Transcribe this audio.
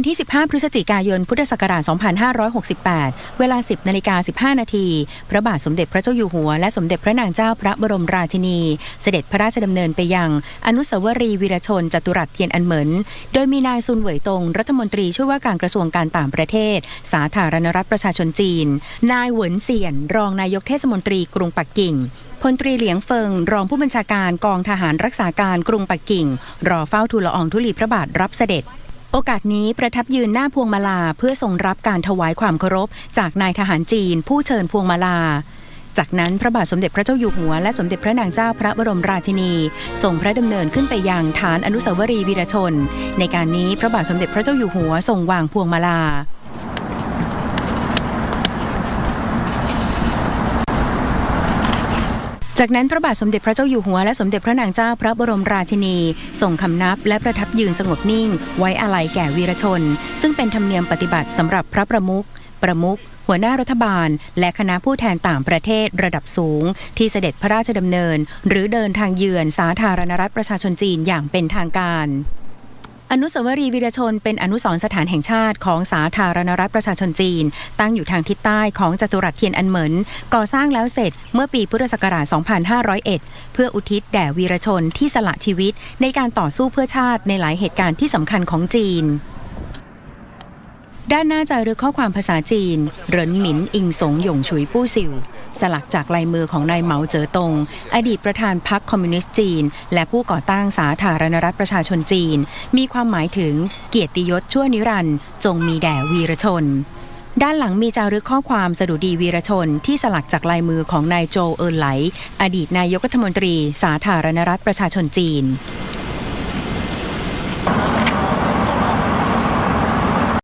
วันที่ 15 พฤศจิกายน พุทธศักราช 2568 เวลา 10 นาฬิกา 15 นาที พระบาทสมเด็จพระเจ้าอยู่หัว และสมเด็จพระนางเจ้าพระบรมราชินี เสด็จพระราชดำเนินไปยัง อนุสาวรีย์วีรชน จตุรัสเทียนอันเหมิน โดยมีนายซุนเหวยตง รัฐมนตรีช่วยว่าการกระทรวงการต่างประเทศ สาธารณรัฐประชาชนจีน นายเหวินเซียน รองนายกเทศมนตรีกรุงปักกิ่งพลตรีเหลียงเฟิง รองผู้บัญชาการกองทหารรักษาการกรุงปักกิ่ง รอเฝ้าทูลละอองธุลีพระบาทรับเสด็จ โอกาสนี้ประทับยืนหน้าพวงมาลาเพื่อทรงรับการถวายความเคารพ จากนายทหารจีน ผู้เชิญพวงมาลา จากนั้นพระบาทสมเด็จพระเจ้าอยู่หัว และสมเด็จพระนางเจ้าพระบรมราชินีทรงพระดำเนินขึ้นไปยังฐานอนุสาวรีย์วีรชน ในการนี้พระบาทสมเด็จพระเจ้าอยู่หัวทรงวางพวงมาลา จากนั้นพระบาทสมเด็จพระเจ้าอยู่หัวและสมเด็จพระนางเจ้าพระบรมราชินี ส่งคำนับและประทับยืนสงบนิ่ง ไว้อาลัยแก่วีรชน ซึ่งเป็นธรรมเนียมปฏิบัติสำหรับพระประมุขประมุขหัวหน้ารัฐบาล และคณะผู้แทนต่างประเทศระดับสูง ที่เสด็จพระราชดำเนิน หรือเดินทางเยือนสาธารณรัฐประชาชนจีนอย่างเป็นทางการ อนุสาวรีย์วีรชนเป็นอนุสรณ์สถานแห่งชาติของสาธารณรัฐประชาชนจีน ตั้งอยู่ทางทิศใต้ของจัตุรัสเทียนอันเหมินก่อสร้างแล้วเสร็จเมื่อปีพุทธศักราช 2501 เพื่ออุทิศแด่วีรชนที่สละชีวิตในการต่อสู้เพื่อชาติในหลายเหตุการณ์ที่สำคัญของจีน ด้านหน้าจารึกข้อความภาษาจีน เหรินหมินอิงสงหยงฉุยปู้ซิว สลักจากลายมือของนายเหมาเจ๋อตง อดีตประธานพรรคคอมมิวนิสต์จีน และผู้ก่อตั้งสาธารณรัฐประชาชนจีน มีความหมายถึงเกียรติยศชั่วนิรันดร์จงมีแด่วีรชนด้านหลังมีจารึกข้อความสดุดีวีรชน ที่สลักจากลายมือของนายโจเอินไหล อดีตนายกรัฐมนตรี สาธารณรัฐประชาชนจีน